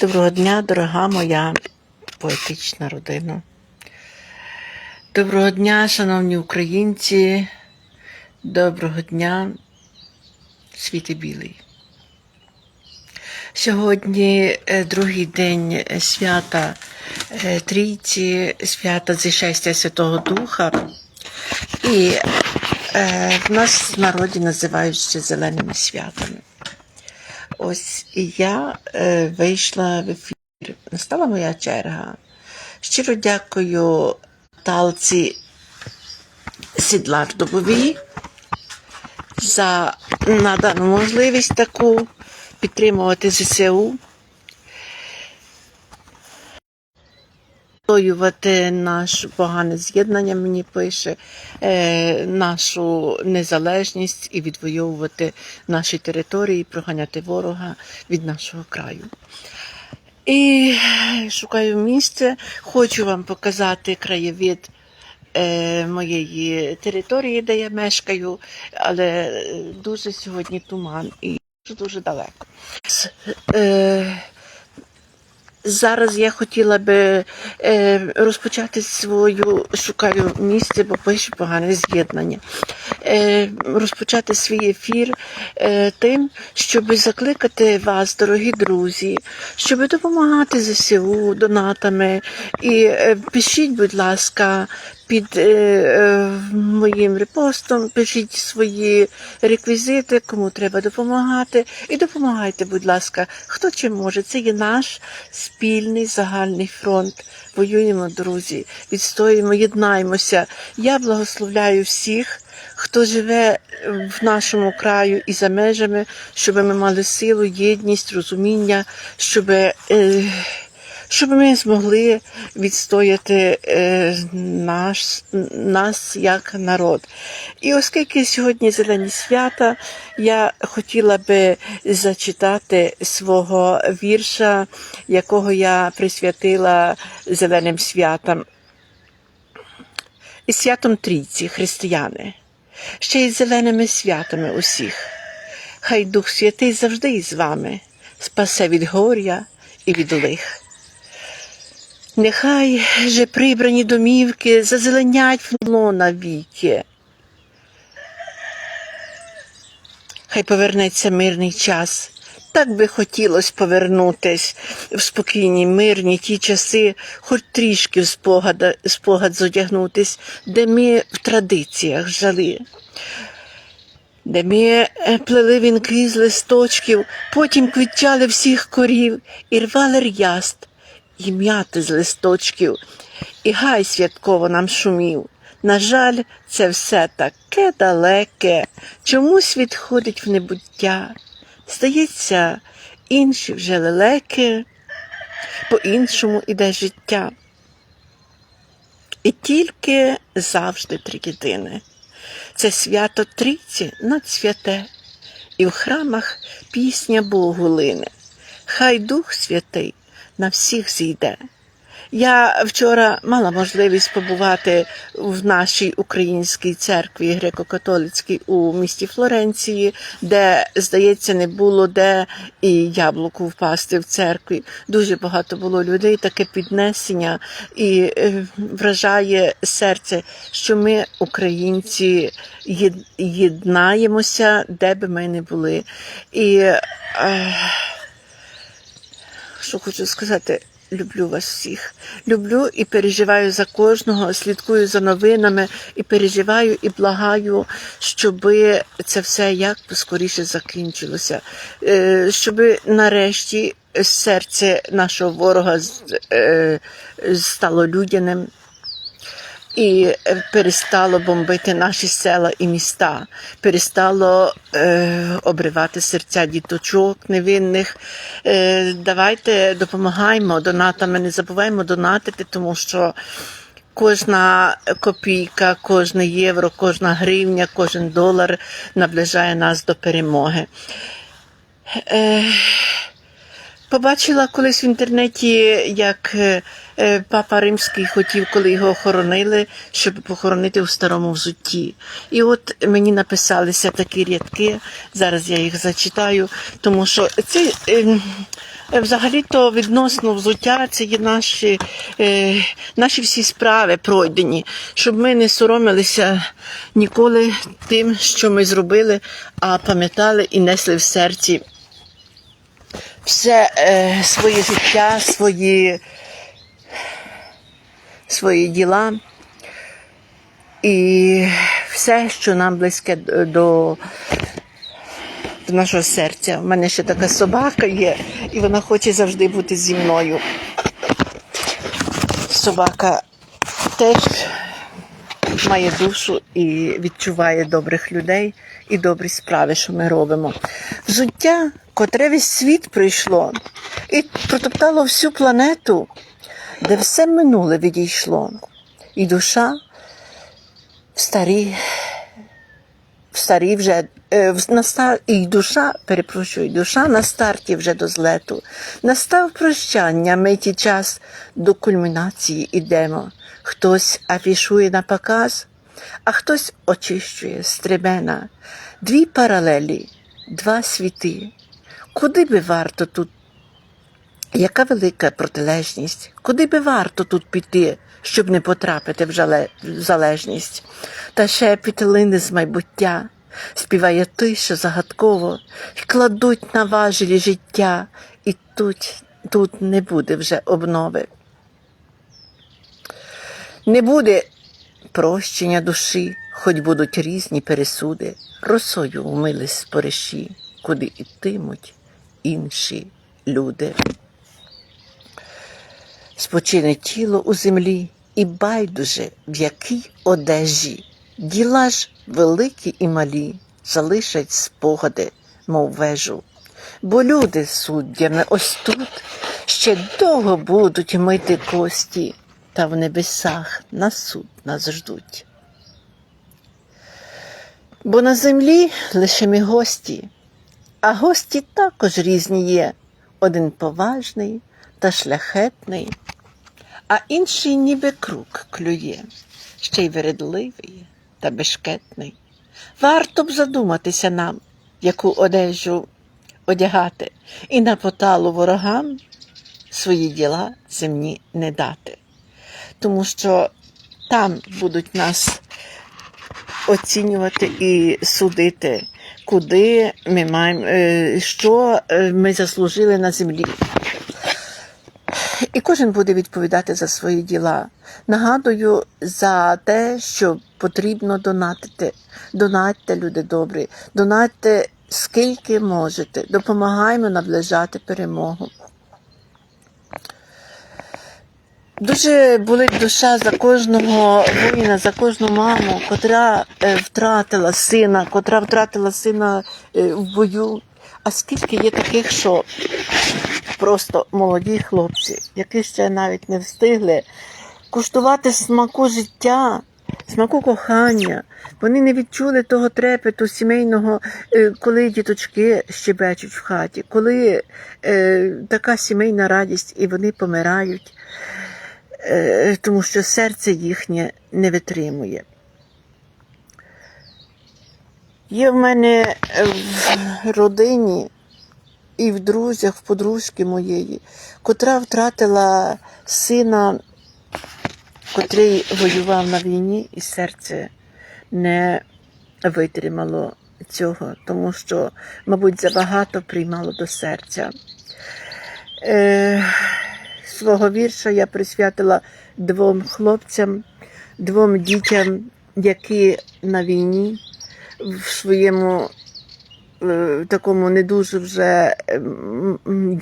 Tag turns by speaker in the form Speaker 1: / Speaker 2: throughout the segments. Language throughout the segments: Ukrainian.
Speaker 1: Доброго дня, дорога моя поетична родина. Доброго дня, шановні українці. Доброго дня, світи білий. Сьогодні е, другий день е, свята е, Трійці, свята зішестя Святого Духа. І в нас в народі називають ще зеленими святами. Ось я е, вийшла в ефір. Настала моя черга. Щиро дякую Талці Сідлар Дубовій за надану можливість таку підтримувати ЗСУ. Відстоювати наше погане з'єднання, мені пише, е, нашу незалежність і відвоювати наші території, проганяти ворога від нашого краю. І шукаю місце, хочу вам показати краєвид е, моєї території, де я мешкаю, але е, дуже сьогодні туман і дуже, дуже далеко. Зараз я хотіла би е, розпочати свою, шукаю місце, бо пишу погане з'єднання. Е, розпочати свій ефір е, тим, щоб закликати вас, дорогі друзі, щоб допомагати ЗСУ донатами. І е, пишіть, будь ласка, під е, е, моїм репостом, пишіть свої реквізити, кому треба допомагати. І допомагайте, будь ласка, хто чим може. Це є наш спільний загальний фронт. Воюємо, друзі, відстоюємо, єднаємося. Я благословляю всіх, хто живе в нашому краю і за межами, щоб ми мали силу, єдність, розуміння, щоб. Е, щоб ми змогли відстояти е, наш, нас як народ. І оскільки сьогодні зелені свята, я хотіла би зачитати свого вірша, якого я присвятила зеленим святам. І святом трійці, християни, ще й зеленими святами усіх. Хай Дух Святий завжди із вами, спасе від горя і від лих. Нехай же прибрані домівки зазеленять в навіки. Хай повернеться мирний час. Так би хотілося повернутись в спокійні, мирні ті часи, хоч трішки в спогад, спогад зодягнутись, де ми в традиціях жили. Де ми е, плели вінки з листочків, потім квітчали всіх корів і рвали ряст, і м'яти з листочків, і гай святково нам шумів. На жаль, це все таке далеке, чомусь відходить в небуття. Здається, інші вже лелеки, по-іншому іде життя. І тільки завжди три єдине. Це свято трійці надсвяте, і в храмах пісня Богу лине. Хай Дух Святий на всіх зійде. Я вчора мала можливість побувати в нашій українській церкві греко-католицькій у місті Флоренції, де, здається, не було де і яблуку впасти в церкві. Дуже багато було людей, таке піднесення і е, вражає серце, що ми, українці, єднаємося, де би ми не були. І е, що хочу сказати. Люблю вас всіх. Люблю і переживаю за кожного, слідкую за новинами і переживаю і благаю, щоб це все як поскоріше закінчилося, Е, щоб нарешті серце нашого ворога е, стало людяним і е, перестало бомбити наші села і міста, перестало е, обривати серця діточок невинних. Е, давайте допомагаємо донатами, не забуваємо донатити, тому що. Кожна копійка, кожне євро, кожна гривня, кожен долар наближає нас до перемоги. Е, Побачила колись в інтернеті, як е, е, папа римський хотів, коли його охоронили, щоб похоронити у старому взутті. І от мені написалися такі рядки. Зараз я їх зачитаю, тому що це. е, Е, Взагалі-то відносно взуття це є наші, наші всі справи пройдені, щоб ми не соромилися ніколи тим, що ми зробили, а пам'ятали і несли в серці все е, своє життя, свої, свої діла і все, що нам близьке до, до нашого серця. У мене ще така собака є, і вона хоче завжди бути зі мною. Собака теж має душу і відчуває добрих людей і добрі справи, що ми робимо. Взуття, котре весь світ прийшло і протоптало всю планету, де все минуле відійшло. І душа в старі, в старі вже е, на стар, і душа, перепрошую, душа на старті вже до злету. Настав прощання, миті час до кульмінації ідемо. Хтось афішує на показ, а хтось очищує стремена. Дві паралелі, два світи. Куди би варто тут яка велика протилежність? Куди би варто тут піти, щоб не потрапити в залежність? Та шепіт лини з майбуття, співає тиша загадково, й кладуть на важелі життя, і тут, тут не буде вже обнови. Не буде прощення душі, хоч будуть різні пересуди, росою умились спориші, куди ітимуть інші люди спочине тіло у землі, і байдуже в якій одежі. Діла ж великі і малі залишать спогади, мов вежу. Бо люди суддями ось тут ще довго будуть мити кості, та в небесах на суд нас ждуть. Бо на землі лише ми гості, а гості також різні є. Один поважний та шляхетний, а інший ніби круг клює, ще й вередливий та бешкетний. Варто б задуматися нам, яку одежу одягати, і на поталу ворогам свої діла земні не дати. Тому що там будуть нас оцінювати і судити, куди ми маємо, е, що е, ми заслужили на землі. І кожен буде відповідати за свої діла. Нагадую за те, що потрібно донатити. Донатьте, люди добрі, донатьте скільки можете. Допомагаємо наближати перемогу. Дуже болить душа за кожного воїна, за кожну маму, котра е, втратила сина, котра втратила сина е, в бою. А скільки є таких, що просто молоді хлопці, які ще навіть не встигли куштувати смаку життя, смаку кохання. Вони не відчули того трепету сімейного, е, коли діточки щебечуть в хаті, коли така сімейна радість і вони помирають, тому що серце їхнє не витримує. Є в мене е, в родині і в друзях, в подружки моєї, котра втратила сина, котрий воював на війні, і серце не витримало цього, тому що, мабуть, забагато приймало до серця. Е, свого вірша я присвятила двом хлопцям, двом дітям, які на війні в своєму е, такому не дуже вже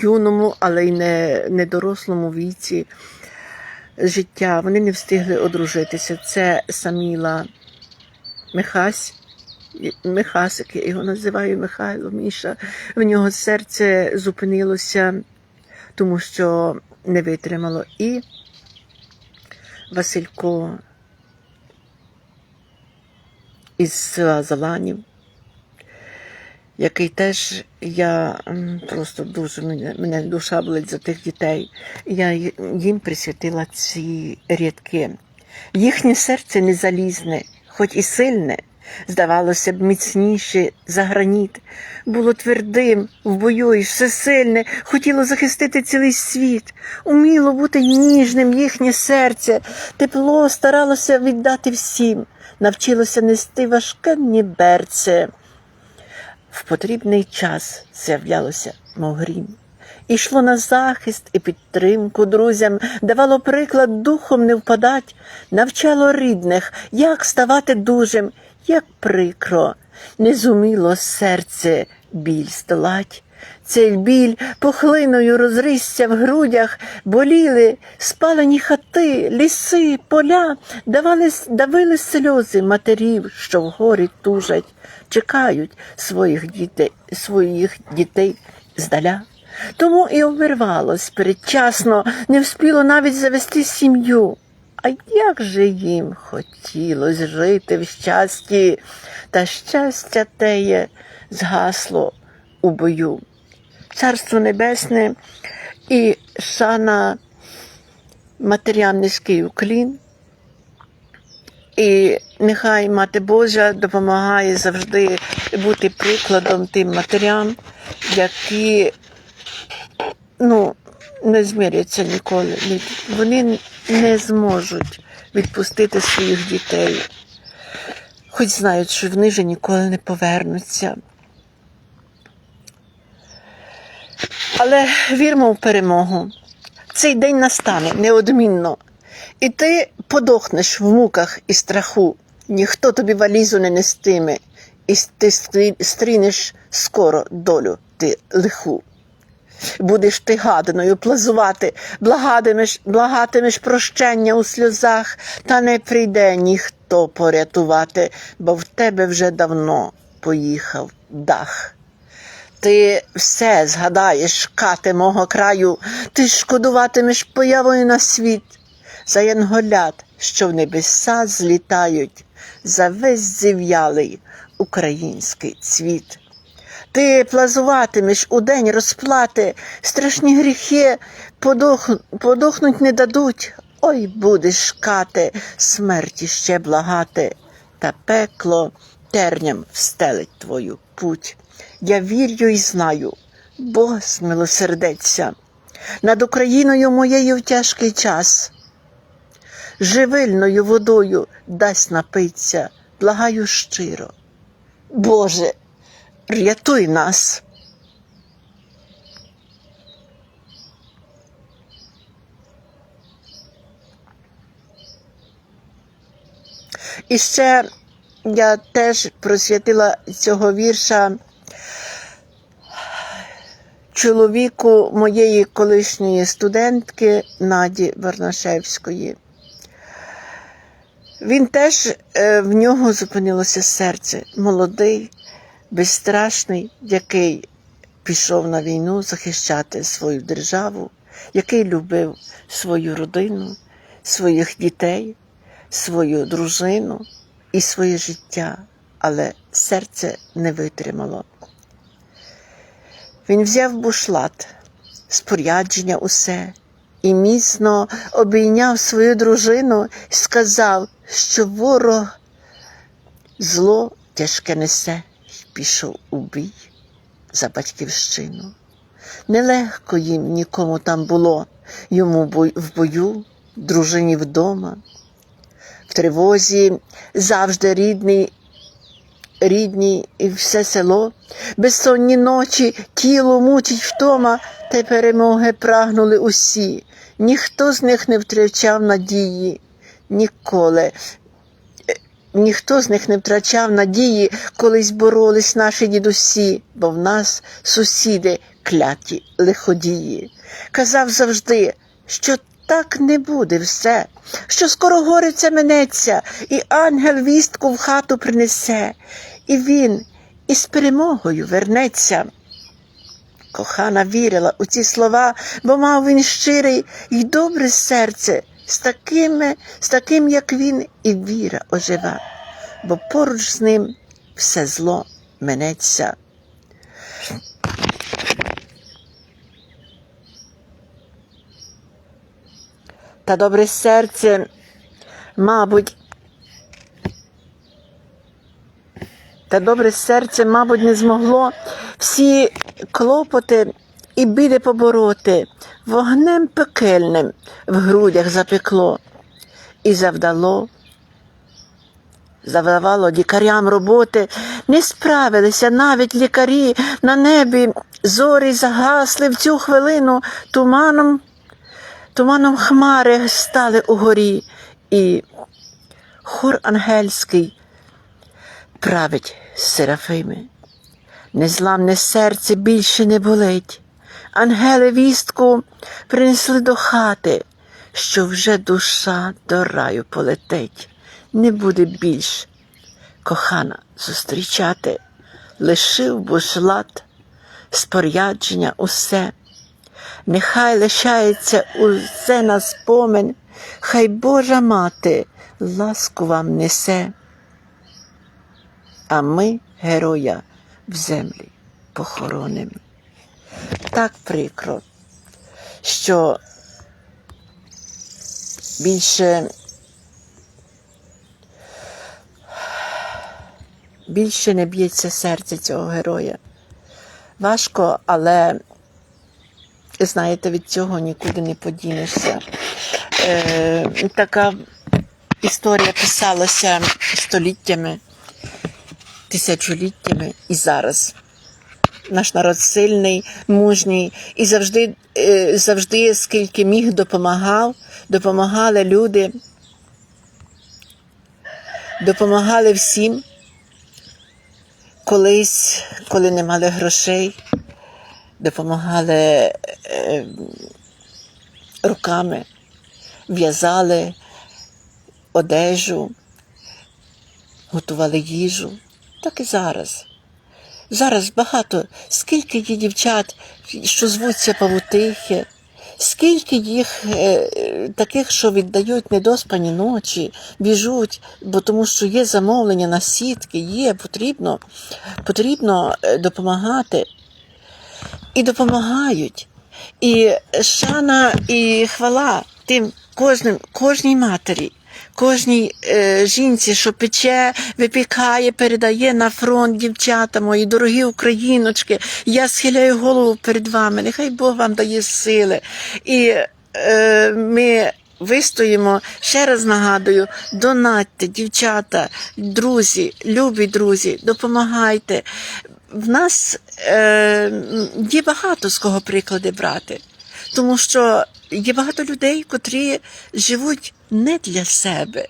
Speaker 1: юному, але й не, не дорослому віці життя. Вони не встигли одружитися. Це Саміла Михась. Михасик, я його називаю Михайло Міша. В нього серце зупинилося, тому що не витримало. І Василько із села Заланів, який теж я просто дуже мене, мене душа болить за тих дітей. Я їм присвятила ці рядки. Їхнє серце не залізне, хоч і сильне, здавалося б, міцніше за граніт, було твердим в бою і всесильне, хотіло захистити цілий світ, уміло бути ніжним їхнє серце, тепло старалося віддати всім, навчилося нести важке берце. В потрібний час з'являлося, мов. Ішло на захист і підтримку друзям, давало приклад духом не впадать, навчало рідних, як ставати дужим, як прикро, не зуміло серце біль здолать. Цей біль пухлиною розрісся в грудях, боліли спалені хати, ліси, поля, давали, давили сльози матерів, що в горі тужать, чекають своїх дітей, своїх дітей здаля. Тому і обірвалось передчасно, не вспіло навіть завести сім'ю. А як же їм хотілось жити в щасті, та щастя теє згасло у бою. Царство Небесне і шана матерям низький уклін. І нехай Мати Божа допомагає завжди бути прикладом тим матерям, які ну, не зміряться ніколи. Вони не зможуть відпустити своїх дітей, хоч знають, що вони вже ніколи не повернуться. Але вірмо в перемогу. Цей день настане неодмінно. І ти подохнеш в муках і страху. Ніхто тобі валізу не нестиме, і ти стрінеш скоро долю ти лиху. Будеш ти гаданою плазувати, благатимеш, благатимеш прощення у сльозах, та не прийде ніхто порятувати, бо в тебе вже давно поїхав дах. Ти все згадаєш, кати мого краю, ти шкодуватимеш появою на світ, за янголят, що в небеса злітають, за весь зів'ялий український цвіт. Ти плазуватимеш у день розплати, страшні гріхи подох... подохнуть не дадуть. Ой, будеш кати, смерті ще благати, та пекло терням встелить твою путь. Я вірю і знаю, Бог змилосердеться над Україною моєю в тяжкий час. Живильною водою дасть напиться, благаю щиро. Боже, рятуй нас. І ще я теж просвятила цього вірша чоловіку моєї колишньої студентки Наді Варнашевської. Він теж е, в нього зупинилося серце, молодий, безстрашний, який пішов на війну захищати свою державу, який любив свою родину, своїх дітей, свою дружину і своє життя, але серце не витримало. Він взяв бушлат, спорядження усе і міцно обійняв свою дружину і сказав, що ворог зло тяжке несе пішов у бій за батьківщину. Нелегко їм нікому там було, йому в бою, дружині вдома. В тривозі завжди рідний рідні і все село, безсонні ночі тіло мучить втома, та перемоги прагнули усі. Ніхто з них не втрачав надії ніколи. Ніхто з них не втрачав надії, колись боролись наші дідусі, бо в нас сусіди кляті лиходії. Казав завжди, що так не буде все, що скоро горе це минеться, і ангел вістку в хату принесе, і він із перемогою вернеться. Кохана вірила у ці слова, бо мав він щирий і добре серце, з такими, з таким, як він, і віра ожива, бо поруч з ним все зло минеться. Та добре серце, мабуть, та добре серце, мабуть, не змогло всі клопоти і біди побороти, вогнем пекельним в грудях запекло і завдало. Завдавало лікарям роботи, не справилися навіть лікарі на небі, зорі загасли в цю хвилину туманом, туманом хмари стали угорі, і хор ангельський править серафими. Незламне серце більше не болить. Ангели вістку принесли до хати, що вже душа до раю полетить. Не буде більш кохана зустрічати, лишив бушлат, спорядження усе. Нехай лишається усе на спомин, хай Божа мати ласку вам несе а ми героя в землі похоронимо. Так прикро, що більше, більше не б'ється серце цього героя. Важко, але знаєте, від цього нікуди не подінешся. Е, така історія писалася століттями тисячоліттями і зараз. Наш народ сильний, мужній. І завжди, е, завжди, скільки міг, допомагав, допомагали люди, допомагали всім. Колись, коли не мали грошей, допомагали е, руками, в'язали одежу, готували їжу. Так і зараз. Зараз багато, скільки є дівчат, що звуться павутихи, скільки їх е, таких, що віддають недоспані ночі, біжуть, бо тому що є замовлення на сітки, є, потрібно, потрібно е, допомагати. І допомагають. І шана, і хвала тим кожним, кожній матері кожній е, жінці, що пече, випікає, передає на фронт дівчата мої, дорогі україночки. Я схиляю голову перед вами. Нехай Бог вам дає сили. І е, ми. Вистоїмо, ще раз нагадую, донатьте, дівчата, друзі, любі друзі, допомагайте. В нас е, є багато з кого приклади брати, тому що є багато людей, котрі живуть не для себе,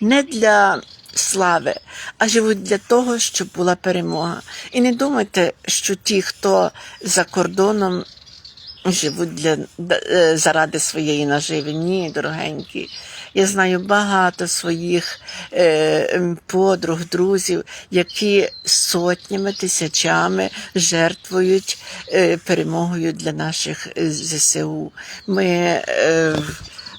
Speaker 1: не для слави, а живуть для того, щоб була перемога. І не думайте, що ті, хто за кордоном живуть для, е, заради своєї наживи. Ні, дорогенькі. Я знаю багато своїх е, подруг, друзів, які сотнями, тисячами жертвують е, перемогою для наших е, ЗСУ. Ми е,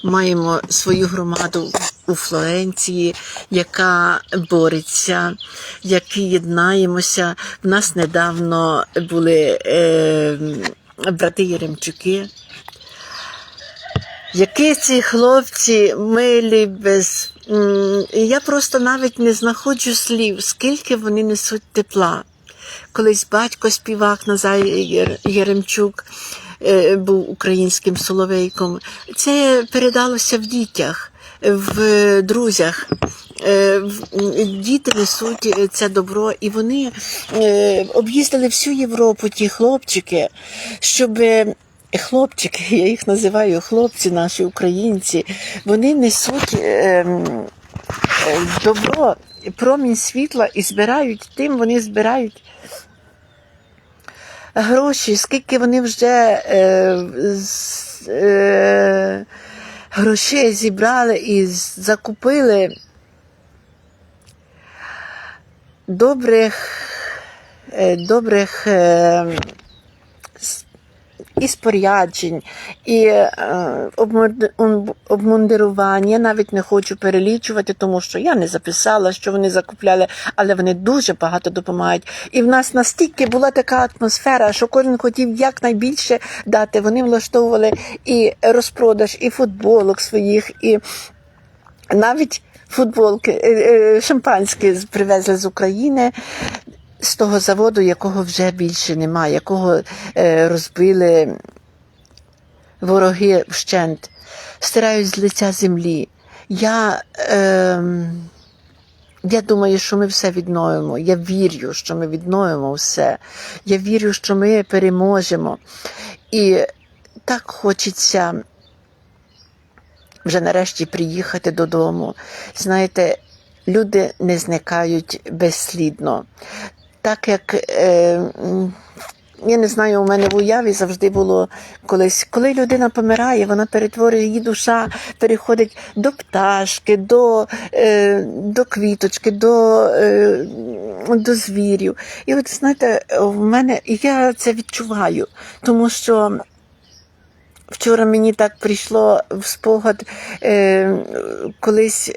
Speaker 1: маємо свою громаду у Флоренції, яка бореться, які єднаємося. В нас недавно були. Е, брати Єремчуки. Які ці хлопці милі, без. Я просто навіть не знаходжу слів, скільки вони несуть тепла. Колись батько співак Назай Єремчук е, був українським соловейком. Це передалося в дітях, в друзях. Е, діти несуть це добро, і вони е, об'їздили всю Європу, ті хлопчики, щоб. Хлопчики, я їх називаю хлопці, наші українці, вони несуть е, добро, промінь світла і збирають тим, вони збирають гроші, скільки вони вже е, е, грошей зібрали і закупили добрих, е, добрих е, і споряджень, і е, обмундирування. Я навіть не хочу перелічувати, тому що я не записала, що вони закупляли, але вони дуже багато допомагають. І в нас настільки була така атмосфера, що кожен хотів якнайбільше дати. Вони влаштовували і розпродаж, і футболок своїх, і навіть футболки, е, е, шампанське привезли з України. З того заводу, якого вже більше немає, якого е, розбили вороги вщент, стирають з лиця землі. Я, е, я думаю, що ми все відновимо. Я вірю, що ми відновимо все. Я вірю, що ми переможемо. І так хочеться вже нарешті приїхати додому. Знаєте, люди не зникають безслідно. Так як. Е, я не знаю, у мене в уяві завжди було колись, коли людина помирає, вона перетворює її душа, переходить до пташки, до, е, до квіточки, до, е, до звірів. І от знаєте, в мене я це відчуваю, тому що. Вчора мені так прийшло в спогад е, колись.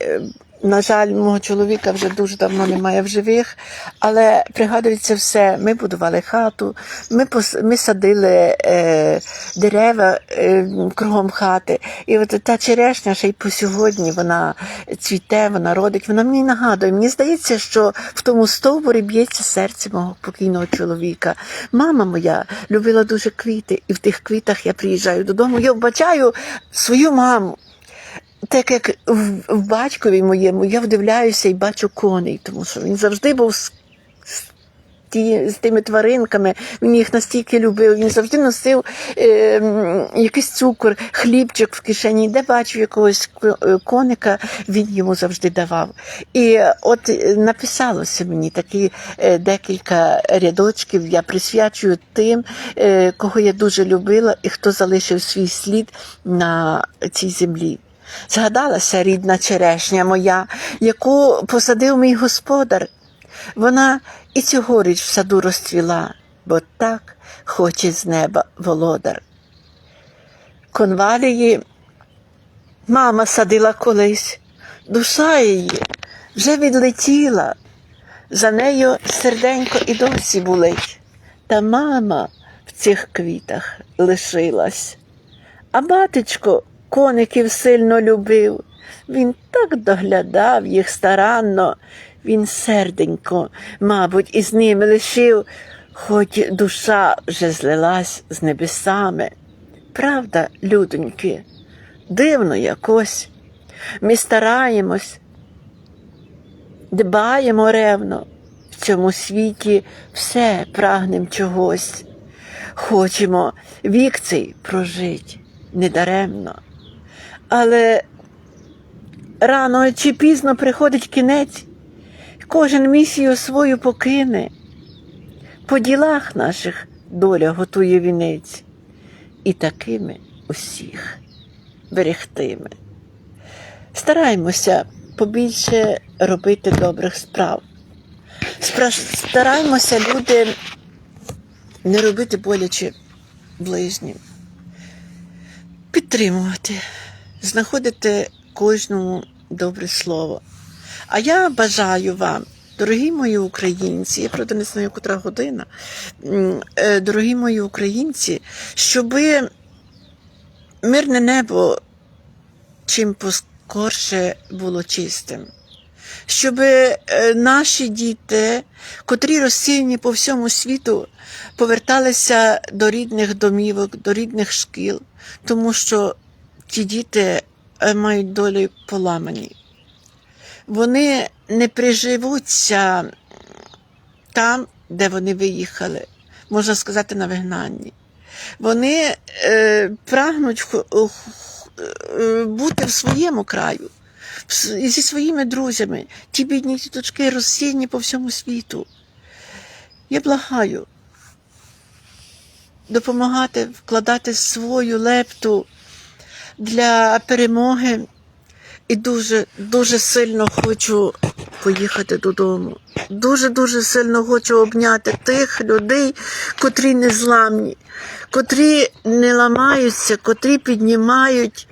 Speaker 1: На жаль, мого чоловіка вже дуже давно немає в живих, але пригадується все. Ми будували хату, ми, пос, ми садили е, дерева е, кругом хати. І от та черешня ще й по сьогодні вона цвіте, вона родить. Вона мені нагадує. Мені здається, що в тому стовбурі б'ється серце мого покійного чоловіка. Мама моя любила дуже квіти, і в тих квітах я приїжджаю додому. Я вбачаю свою маму. Так як в, батькові моєму я вдивляюся і бачу коней, тому що він завжди був з, ті, з тими тваринками, він їх настільки любив, він завжди носив е, якийсь цукор, хлібчик в кишені, де бачив якогось ко- е, коника, він йому завжди давав. І е, от е, написалося мені такі декілька рядочків, я присвячую тим, е, кого я дуже любила і хто залишив свій слід на цій землі. Згадалася рідна черешня моя, яку посадив мій господар. Вона і цьогоріч в саду розцвіла, бо так хоче з неба володар. Конвалії мама садила колись, душа її вже відлетіла, за нею серденько і досі болить. Та мама в цих квітах лишилась. А батечко коників сильно любив. Він так доглядав їх старанно, він серденько, мабуть, із ними лишив, хоч душа вже злилась з небесами. Правда, людоньки, дивно якось. Ми стараємось, дбаємо ревно. В цьому світі все прагнем чогось. Хочемо вік цей прожить недаремно. Але рано чи пізно приходить кінець, кожен місію свою покине. По ділах наших доля готує вінець, і такими усіх берегтиме. Стараймося побільше робити добрих справ. Спра- Стараймося, люди, не робити боляче ближнім підтримувати, знаходити кожному добре слово. А я бажаю вам, дорогі мої українці, я правда не знаю, котра година, е, дорогі мої українці, щоби мирне небо чим поскорше було чистим. Щоб наші діти, котрі розсіяні по всьому світу, поверталися до рідних домівок, до рідних шкіл, тому що ті діти е, мають долі поламані. Вони не приживуться там, де вони виїхали, можна сказати, на вигнанні. Вони е, прагнуть х- е, бути в своєму краю, зі своїми друзями, ті бідні діточки розсіяні по всьому світу. Я благаю допомагати вкладати свою лепту для перемоги. І дуже, дуже сильно хочу поїхати додому. Дуже, дуже сильно хочу обняти тих людей, котрі не зламні, котрі не ламаються, котрі піднімають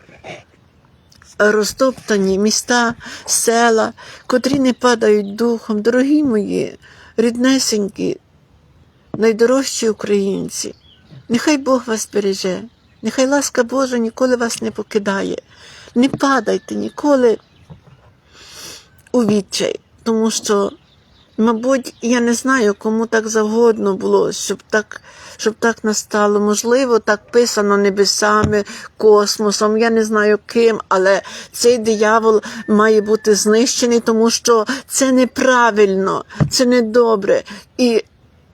Speaker 1: розтоптані міста, села, котрі не падають духом. Дорогі мої, ріднесенькі, найдорожчі українці. Нехай Бог вас береже, нехай ласка Божа ніколи вас не покидає. Не падайте ніколи. у відчай, тому що, мабуть, я не знаю, кому так завгодно було, щоб так, щоб так настало. Можливо, так писано небесами, космосом, я не знаю ким, але цей диявол має бути знищений, тому що це неправильно, це недобре. І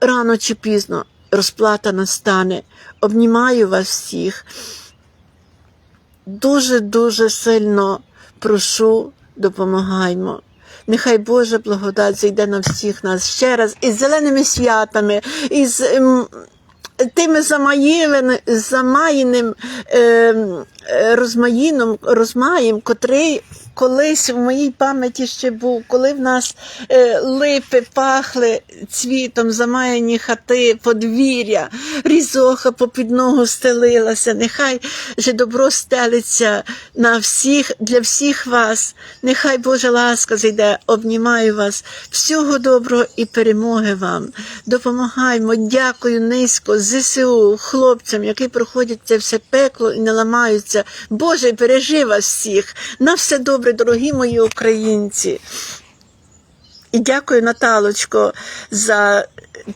Speaker 1: рано чи пізно розплата настане. Обнімаю вас всіх. Дуже-дуже сильно прошу, допомагаймо. Нехай Божа благодать зійде на всіх нас ще раз із зеленими святами, із ем, тими замаїним ем, е, розмаїном, розмаєм, котрий колись в моїй пам'яті ще був, коли в нас е, липи пахли цвітом, замаяні хати, подвір'я, різоха попід ногу стелилася. Нехай же добро стелиться на всіх, для всіх вас. Нехай Божа ласка зайде, обнімаю вас. Всього доброго і перемоги вам. Допомагаймо, дякую низько ЗСУ, хлопцям, які проходять це все пекло і не ламаються. Боже, бережи вас всіх. На все добре, дорогі мої українці. І дякую, Наталочко, за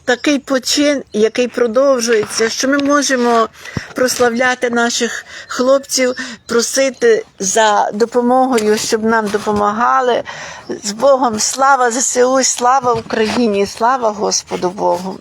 Speaker 1: такий почин, який продовжується, що ми можемо прославляти наших хлопців, просити за допомогою, щоб нам допомагали. З Богом слава ЗСУ, слава Україні, слава Господу Богу.